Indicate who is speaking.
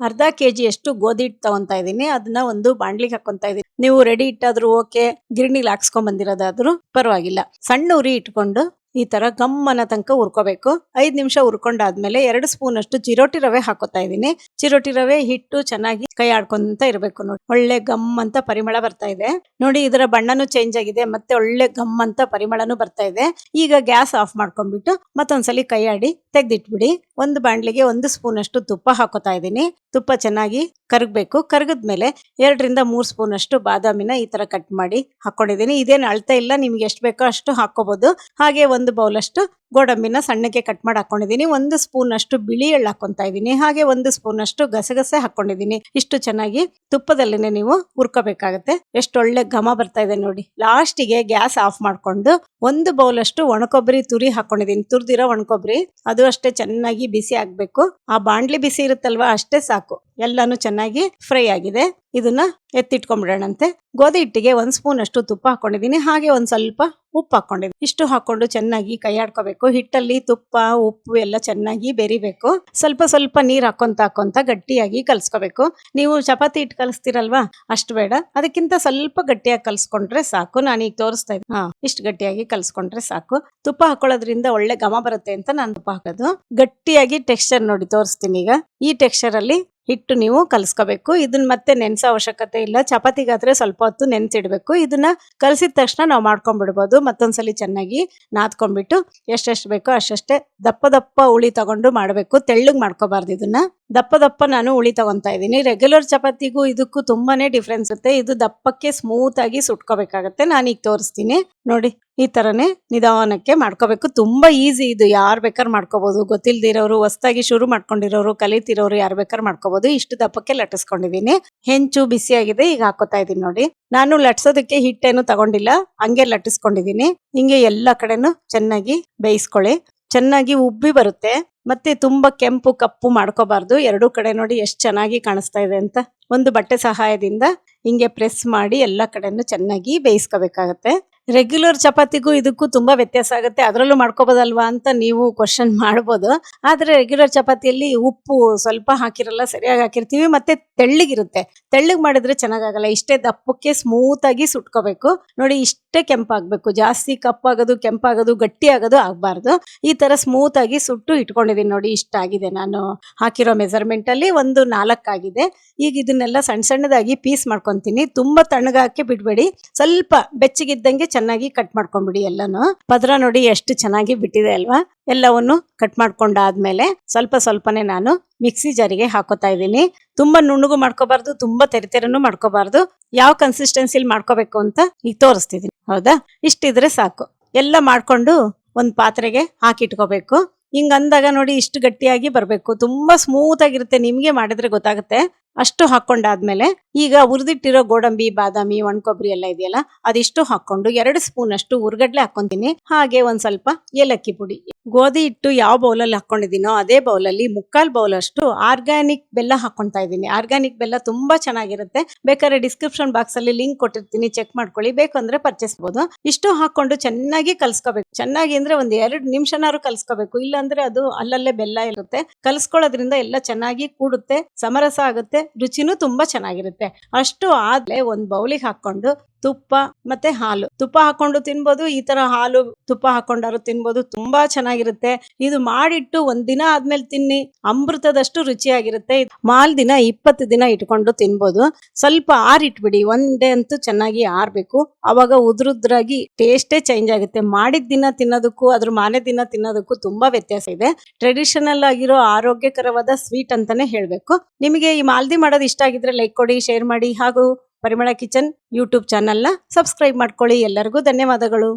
Speaker 1: ಅರ್ಧ ಕೆಜಿ ಅಷ್ಟು ಗೋಧಿ ಹಿಟ್ಟು ತಗೊಂತ ಇದೀನಿ ಅದನ್ನ ಒಂದು ಬಾಂಡ್ಲಿಗೆ ಹಾಕೊಂತ ಇದೀನಿ ನೀವು ರೆಡಿ ಇಟ್ಟಾದ್ರೂ ಓಕೆ ಗಿರಣಿಲಿ ಹಾಕ್ಸ್ಕೊಂಡ್ ಬಂದಿರೋದಾದ್ರೂ ಪರವಾಗಿಲ್ಲ. ಸಣ್ಣ ಉರಿ ಇಟ್ಕೊಂಡು ಈ ತರ ಗಮ್ಮನ ತನಕ ಉರ್ಕೋಬೇಕು ಐದ್ ನಿಮಿಷ ಹುರ್ಕೊಂಡಾದ್ಮೇಲೆ ಎರಡು ಸ್ಪೂನ್ ಅಷ್ಟು ಚಿರೋಟಿ ರವೆ ಹಾಕೋತಾ ಇದೀನಿ ಚಿರೋಟಿ ರವೆ, ಹಿಟ್ಟು ಚೆನ್ನಾಗಿ ಕೈ ಆಡ್ಕೊಂತ ಇರಬೇಕು ನೋಡಿ. ಒಳ್ಳೆ ಗಮ್ ಅಂತ ಪರಿಮಳ ಬರ್ತಾ ಇದೆ. ನೋಡಿ ಇದರ ಬಣ್ಣನೂ ಚೇಂಜ್ ಆಗಿದೆ. ಮತ್ತೆ ಒಳ್ಳೆ ಗಮ್ ಅಂತ ಪರಿಮಳನು ಬರ್ತಾ ಇದೆ. ಈಗ ಗ್ಯಾಸ್ ಆಫ್ ಮಾಡ್ಕೊಂಡ್ಬಿಟ್ಟು ಮತ್ತೊಂದ್ಸಲಿ ಕೈ ಆಡಿ ತೆಗ್ದಿಟ್ಬಿಡಿ. ಒಂದು ಬಾಂಡ್ಲಿಗೆ ಒಂದು ಸ್ಪೂನ್ ಅಷ್ಟು ತುಪ್ಪ ಹಾಕೋತಾ ಇದೀನಿ ತುಪ್ಪ ಚೆನ್ನಾಗಿ ಕರಗಬೇಕು. ಕರಗದ್ಮೇಲೆ ಎರಡರಿಂದ ಮೂರು ಸ್ಪೂನ್ ಅಷ್ಟು ಬಾದಾಮಿನ ಈ ಥರ ಕಟ್ ಮಾಡಿ ಹಾಕ್ಕೊಂಡಿದ್ದೀನಿ ಇದೇನು ಅಳತೆ ಇಲ್ಲ. ನಿಮ್ಗೆ ಎಷ್ಟು ಬೇಕೋ ಅಷ್ಟು ಹಾಕ್ಕೋಬೋದು. ಹಾಗೆ ಒಂದು ಬೌಲಷ್ಟು ಗೋಡಂಬಿನ ಸಣ್ಣಕ್ಕೆ ಕಟ್ ಮಾಡಿ ಹಾಕೊಂಡಿದ್ದೀನಿ. ಒಂದು ಸ್ಪೂನ್ ಅಷ್ಟು ಬಿಳಿ ಎಳ್ಳು ಹಾಕೊತಾ ಇದೀನಿ ಹಾಗೆ ಒಂದು ಸ್ಪೂನ್ ಅಷ್ಟು ಗಸಗಸೆ ಹಾಕೊಂಡಿದ್ದೀನಿ ಇಷ್ಟು ಚೆನ್ನಾಗಿ ತುಪ್ಪದಲ್ಲೇ ನೀವು ಹುರ್ಕೋಬೇಕಾಗತ್ತೆ. ಎಷ್ಟು ಒಳ್ಳೆ ಘಮ ಬರ್ತಾ ಇದೆ ನೋಡಿ. ಲಾಸ್ಟಿಗೆ ಗ್ಯಾಸ್ ಆಫ್ ಮಾಡ್ಕೊಂಡು ಒಂದು ಬೌಲ್ ಅಷ್ಟು ಒಣಕೊಬ್ಬರಿ ತುರಿ ಹಾಕೊಂಡಿದ್ದೀನಿ ತುರಿದಿರೋ ಒಣಕೊಬ್ಬರಿ. ಅದು ಅಷ್ಟೇ ಚೆನ್ನಾಗಿ ಬಿಸಿ ಆಗ್ಬೇಕು. ಆ ಬಾಂಡ್ಲಿ ಬಿಸಿ ಇರುತ್ತಲ್ವಾ? ಅಷ್ಟೇ ಸಾಕು. ಎಲ್ಲಾನು ಚೆನ್ನಾಗಿ ಫ್ರೈ ಆಗಿದೆ. ಇದನ್ನ ಎತ್ತಿಟ್ಕೊಂಡ್ಬಿಡೋಣಂತೆ ಗೋಧಿ ಹಿಟ್ಟಿಗೆ ಒಂದ್ ಸ್ಪೂನ್ ಅಷ್ಟು ತುಪ್ಪ ಹಾಕೊಂಡಿದೀನಿ. ಹಾಗೆ ಒಂದ್ ಸ್ವಲ್ಪ ಉಪ್ಪು ಹಾಕೊಂಡಿದ್ದೀನಿ ಇಷ್ಟು ಹಾಕೊಂಡು ಚೆನ್ನಾಗಿ ಕೈ ಆಡ್ಕೋಬೇಕು ಹಿಟ್ಟಲ್ಲಿ ತುಪ್ಪ, ಉಪ್ಪು ಎಲ್ಲ ಚೆನ್ನಾಗಿ ಬೆರಿಬೇಕು. ಸ್ವಲ್ಪ ಸ್ವಲ್ಪ ನೀರ್ ಹಾಕೊಂತ ಹಾಕೊಂತ ಗಟ್ಟಿಯಾಗಿ ಕಲ್ಸ್ಕೋಬೇಕು. ನೀವು ಚಪಾತಿ ಹಿಟ್ಟು ಕಲಿಸ್ತೀರಲ್ವಾ? ಅಷ್ಟು ಬೇಡ. ಅದಕ್ಕಿಂತ ಸ್ವಲ್ಪ ಗಟ್ಟಿಯಾಗಿ ಕಲ್ಸ್ಕೊಂಡ್ರೆ ಸಾಕು. ನಾನು ಈಗ ತೋರಿಸ್ತಾ ಇದ್ದೀನಿ ಹಾ, ಇಷ್ಟು ಗಟ್ಟಿಯಾಗಿ ಕಲ್ಸ್ಕೊಂಡ್ರೆ ಸಾಕು. ತುಪ್ಪ ಹಾಕೊಳ್ಳೋದ್ರಿಂದ ಒಳ್ಳೆ ಘಮ ಬರುತ್ತೆ ಅಂತ ನಾನು ತುಪ್ಪ ಹಾಕೋದು. ಗಟ್ಟಿಯಾಗಿ ಟೆಕ್ಸ್ಚರ್ ನೋಡಿ ತೋರಿಸ್ತೀನಿ ಈಗ. ಈ ಟೆಕ್ಸ್ಚರ್ ಅಲ್ಲಿ ಹಿಟ್ಟು ನೀವು ಕಲಿಸ್ಕೋಬೇಕು. ಇದನ್ನ ಮತ್ತೆ ನೆನ್ಸೋ ಅವಶ್ಯಕತೆ ಇಲ್ಲ. ಚಪಾತಿಗಾದ್ರೆ ಸ್ವಲ್ಪ ಹೊತ್ತು ನೆನ್ಸಿಡ್ಬೇಕು. ಇದನ್ನ ಕಲಸಿದ ತಕ್ಷಣ ನಾವು ಮಾಡ್ಕೊಂಡ್ಬಿಡ್ಬೋದು. ಮತ್ತೊಂದ್ಸಲಿ ಚೆನ್ನಾಗಿ ನಾದ್ಕೊಂಡ್ಬಿಟ್ಟು ಎಷ್ಟೆಷ್ಟು ಬೇಕೋ ಅಷ್ಟಷ್ಟೇ ದಪ್ಪ ದಪ್ಪ ಉಳಿ ತಗೊಂಡು ಮಾಡಬೇಕು. ತೆಳ್ಳಗೆ ಮಾಡ್ಕೋಬಾರ್ದು ಇದನ್ನ. ದಪ್ಪ ದಪ್ಪ ನಾನು ಉಳಿ ತಗೊಂತಾ ಇದ್ದೀನಿ. ರೆಗ್ಯುಲರ್ ಚಪಾತಿಗೂ ಇದಕ್ಕೂ ತುಂಬಾನೇ ಡಿಫ್ರೆನ್ಸ್ ಇರುತ್ತೆ. ಇದು ದಪ್ಪಕ್ಕೆ ಸ್ಮೂತ್ ಆಗಿ ಸುಟ್ಕೋಬೇಕಾಗತ್ತೆ. ನಾನು ತೋರಿಸ್ತೀನಿ. ನೋಡಿ, ಈ ತರನೇ ನಿಧಾನಕ್ಕೆ ಮಾಡ್ಕೋಬೇಕು. ತುಂಬಾ ಈಸಿ ಇದು. ಯಾರ್ ಬೇಕಾದ್ರೂ ಮಾಡ್ಕೋಬಹುದು ಗೊತ್ತಿಲ್ದಿರೋರು, ಹೊಸ್ದಾಗಿ ಶುರು ಮಾಡ್ಕೊಂಡಿರೋರು, ಕಲಿತಿರೋರು ಯಾರ್ ಬೇಕಾದ್ರೂ ಮಾಡ್ಕೋಬಹುದು ಇಷ್ಟು ದಪ್ಪಕ್ಕೆ ಲಟ್ಟಿಸ್ಕೊಂಡಿದೀನಿ. ಹೆಂಚು ಬಿಸಿಯಾಗಿದೆ ಈಗ ಹಾಕೋತಾ ಇದೀನಿ ನೋಡಿ. ನಾನು ಲಟ್ಸೋದಕ್ಕೆ ಹಿಟ್ಟೇನು ತಗೊಂಡಿಲ್ಲ. ಹಂಗೆ ಲಟ್ಟಿಸ್ಕೊಂಡಿದೀನಿ. ಹಿಂಗೆ ಎಲ್ಲ ಕಡೆನೂ ಚೆನ್ನಾಗಿ ಬೇಯಿಸ್ಕೊಳ್ಳಿ. ಚೆನ್ನಾಗಿ ಉಬ್ಬಿ ಬರುತ್ತೆ. ಮತ್ತೆ ತುಂಬಾ ಕೆಂಪು, ಕಪ್ಪು ಮಾಡ್ಕೋಬಾರ್ದು. ಎರಡೂ ಕಡೆ ನೋಡಿ ಎಷ್ಟು ಚೆನ್ನಾಗಿ ಕಾಣಿಸ್ತಾ ಇದೆ ಅಂತ. ಒಂದು ಬಟ್ಟೆ ಸಹಾಯದಿಂದ ಹಿಂಗೆ ಪ್ರೆಸ್ ಮಾಡಿ ಎಲ್ಲ ಕಡೆನೂ ಚೆನ್ನಾಗಿ ಬೇಯಿಸ್ಕೋಬೇಕಾಗತ್ತೆ. ರೆಗ್ಯುಲರ್ ಚಪಾತಿಗೂ ಇದಕ್ಕೂ ತುಂಬಾ ವ್ಯತ್ಯಾಸ ಆಗುತ್ತೆ. ಅದರಲ್ಲೂ ಮಾಡ್ಕೋಬೋದಲ್ವಾ ಅಂತ ನೀವು ಕ್ವಶನ್ ಮಾಡ್ಬೋದು. ಆದ್ರೆ ರೆಗ್ಯುಲರ್ ಚಪಾತಿಯಲ್ಲಿ ಉಪ್ಪು ಸ್ವಲ್ಪ ಹಾಕಿರಲ್ಲ, ಸರಿಯಾಗಿ ಹಾಕಿರ್ತೀವಿ. ಮತ್ತೆ ತೆಳ್ಳಗಿರುತ್ತೆ. ತೆಳ್ಳಗ್ ಮಾಡಿದ್ರೆ ಚೆನ್ನಾಗಾಗಲ್ಲ. ಇಷ್ಟೇ ದಪ್ಪಕ್ಕೆ ಸ್ಮೂತ್ ಆಗಿ ಸುಟ್ಕೋಬೇಕು. ನೋಡಿ, ಇಷ್ಟೇ ಕೆಂಪಾಗ್ಬೇಕು. ಜಾಸ್ತಿ ಕಪ್ಪಾಗೋದು, ಕೆಂಪಾಗೋದು ಗಟ್ಟಿ ಆಗೋದು ಆಗ್ಬಾರ್ದು. ಈ ತರ ಸ್ಮೂತ್ ಆಗಿ ಸುಟ್ಟು ಇಟ್ಕೊಂಡಿದೀನಿ ನೋಡಿ, ಇಷ್ಟ ಆಗಿದೆ ನಾನು. ಹಾಕಿರೋ ಮೆಜರ್ಮೆಂಟ್ ಅಲ್ಲಿ ಒಂದು ನಾಲ್ಕಾಗಿದೆ. ಈಗ ಇದನ್ನೆಲ್ಲ ಸಣ್ಣ ಸಣ್ಣದಾಗಿ ಪೀಸ್ ತುಂಬಾ ತಣ್ಣಗಾಕಿ ಬಿಡ್ಬೇಡಿ. ಸ್ವಲ್ಪ ಬೆಚ್ಚಗಿದ್ದಂಗೆ ಚೆನ್ನಾಗಿ ಕಟ್ ಮಾಡ್ಕೊಂಡ್ಬಿಡಿ ಎಲ್ಲಾನು. ಪದ್ರ ನೋಡಿ ಎಷ್ಟು ಚೆನ್ನಾಗಿ ಬಿಟ್ಟಿದೆ ಅಲ್ವಾ? ಎಲ್ಲವನ್ನು ಕಟ್ ಮಾಡ್ಕೊಂಡಾದ್ಮೇಲೆ ಸ್ವಲ್ಪ ಸ್ವಲ್ಪನೇ ನಾನು ಮಿಕ್ಸಿ ಜಾರಿಗೆ ಹಾಕೋತಾ ಇದ್ದೀನಿ. ತುಂಬಾ ನುಣ್ಣಗೂ ಮಾಡ್ಕೋಬಾರ್ದು, ತುಂಬಾ ತೆರೆತೆರನು ಮಾಡ್ಕೋಬಾರ್ದು. ಯಾವ ಕನ್ಸಿಸ್ಟೆನ್ಸಿಲಿ ಮಾಡ್ಕೋಬೇಕು ಅಂತ ಈಗ ತೋರಿಸ್ತಿದ್ದೀನಿ ಹೌದಾ? ಇಷ್ಟಿದ್ರೆ ಸಾಕು. ಎಲ್ಲ ಮಾಡ್ಕೊಂಡು ಒಂದ್ ಪಾತ್ರೆಗೆ ಹಾಕಿಟ್ಕೋಬೇಕು. ಹಿಂಗ್ ಅಂದಾಗ ನೋಡಿ ಇಷ್ಟು ಗಟ್ಟಿಯಾಗಿ ಬರ್ಬೇಕು. ತುಂಬಾ ಸ್ಮೂತ್ ಆಗಿರುತ್ತೆ. ನಿಮ್ಗೆ ಮಾಡಿದ್ರೆ ಗೊತ್ತಾಗುತ್ತೆ. ಅಷ್ಟು ಹಾಕೊಂಡಾದ್ಮೇಲೆ ಈಗ ಉರಿದಿಟ್ಟಿರೋ ಗೋಡಂಬಿ, ಬಾದಾಮಿ, ಒಣಕೊಬ್ಬರಿ ಎಲ್ಲ ಇದೆಯಲ್ಲ, ಅದಿಷ್ಟು ಹಾಕೊಂಡು ಎರಡು ಸ್ಪೂನ್ ಅಷ್ಟು ಉರ್ಗಡ್ಲೆ ಹಾಕೊಂತೀನಿ ಹಾಗೆ ಒಂದ್ ಸ್ವಲ್ಪ ಏಲಕ್ಕಿ ಪುಡಿ. ಗೋಧಿ ಹಿಟ್ಟು ಯಾವ ಬೌಲಲ್ಲಿ ಹಾಕೊಂಡಿದ್ದೀನೋ ಅದೇ ಬೌಲಲ್ಲಿ ಮುಕ್ಕಾಲ್ ಬೌಲ್ ಅಷ್ಟು ಆರ್ಗ್ಯಾನಿಕ್ ಬೆಲ್ಲ ಹಾಕೊಂತಾ ಇದ್ದೀನಿ. ಆರ್ಗ್ಯಾನಿಕ್ ಬೆಲ್ಲ ತುಂಬಾ ಚೆನ್ನಾಗಿರುತ್ತೆ. ಬೇಕಾದ್ರೆ ಡಿಸ್ಕ್ರಿಪ್ಷನ್ ಬಾಕ್ಸ್ ಅಲ್ಲಿ ಲಿಂಕ್ ಕೊಟ್ಟಿರ್ತೀನಿ. ಚೆಕ್ ಮಾಡ್ಕೊಳ್ಳಿ. ಬೇಕಂದ್ರೆ ಪರ್ಚೇಸ್ಬೋದು ಇಷ್ಟು ಹಾಕೊಂಡು ಚೆನ್ನಾಗಿ ಕಲ್ಸ್ಕೋಬೇಕು. ಚೆನ್ನಾಗಿ ಅಂದ್ರೆ ಒಂದ್ ಎರಡು ನಿಮಿಷನಾರು ಕಲ್ಸ್ಕೋಬೇಕು. ಇಲ್ಲಾಂದ್ರೆ ಅದು ಅಲ್ಲಲ್ಲೇ ಬೆಲ್ಲ ಇರುತ್ತೆ. ಕಲ್ಸ್ಕೊಳ್ಳೋದ್ರಿಂದ ಎಲ್ಲ ಚೆನ್ನಾಗಿ ಕೂಡುತ್ತೆ. ಸಮರಸ ಆಗುತ್ತೆ. ರುಚಿನೂ ತುಂಬಾ ಚೆನ್ನಾಗಿರುತ್ತೆ. ಅಷ್ಟು ಆದ್ಲೆ ಒಂದ್ ಬೌಲಿಗೆ ಹಾಕೊಂಡು ತುಪ್ಪ ಮತ್ತೆ ಹಾಲು. ತುಪ್ಪ ಹಾಕೊಂಡು ತಿನ್ಬೋದು, ಈ ತರ ಹಾಲು ತುಪ್ಪ ಹಾಕೊಂಡಾರು ತಿನ್ಬೋದು, ತುಂಬಾ ಚೆನ್ನಾಗಿರುತ್ತೆ. ಇದು ಮಾಡಿಟ್ಟು ಒಂದ್ ದಿನ ಆದ್ಮೇಲೆ ತಿನ್ನಿ, ಅಮೃತದಷ್ಟು ರುಚಿಯಾಗಿರುತ್ತೆ. ಮಾಲ್ ದಿನ ಇಪ್ಪತ್ತು ದಿನ ಇಟ್ಕೊಂಡು ತಿನ್ಬೋದು. ಸ್ವಲ್ಪ ಆರಿಟ್ಬಿಡಿ ಡೇ ಅಂತೂ ಚೆನ್ನಾಗಿ ಆರ್ಬೇಕು. ಅವಾಗ ಉದ್ರುದ್ರಾಗಿ ಟೇಸ್ಟೇ ಚೇಂಜ್ ಆಗುತ್ತೆ. ಮಾಡಿದ ದಿನ ತಿನ್ನೋದಕ್ಕೂ, ಅದ್ರ ಮಾನೆ ದಿನ ತಿನ್ನೋದಕ್ಕೂ ತುಂಬಾ ವ್ಯತ್ಯಾಸ ಇದೆ. ಟ್ರೆಡಿಷನಲ್ ಆಗಿರೋ ಆರೋಗ್ಯಕರವಾದ ಸ್ವೀಟ್ ಅಂತಾನೆ ಹೇಳ್ಬೇಕು. ನಿಮಗೆ ಈ ಮಾಲ್ದಿ ಮಾಡೋದು ಇಷ್ಟ ಆಗಿದ್ರೆ ಲೈಕ್ ಕೊಡಿ, ಶೇರ್ ಮಾಡಿ, ಹಾಗೂ ಪರಿಮಳ ಕಿಚನ್ ಯೂಟ್ಯೂಬ್ ಚಾನಲ್ನ ಸಬ್ಸ್ಕ್ರೈಬ್ ಮಾಡ್ಕೊಳ್ಳಿ. ಎಲ್ಲರಿಗೂ ಧನ್ಯವಾದಗಳು.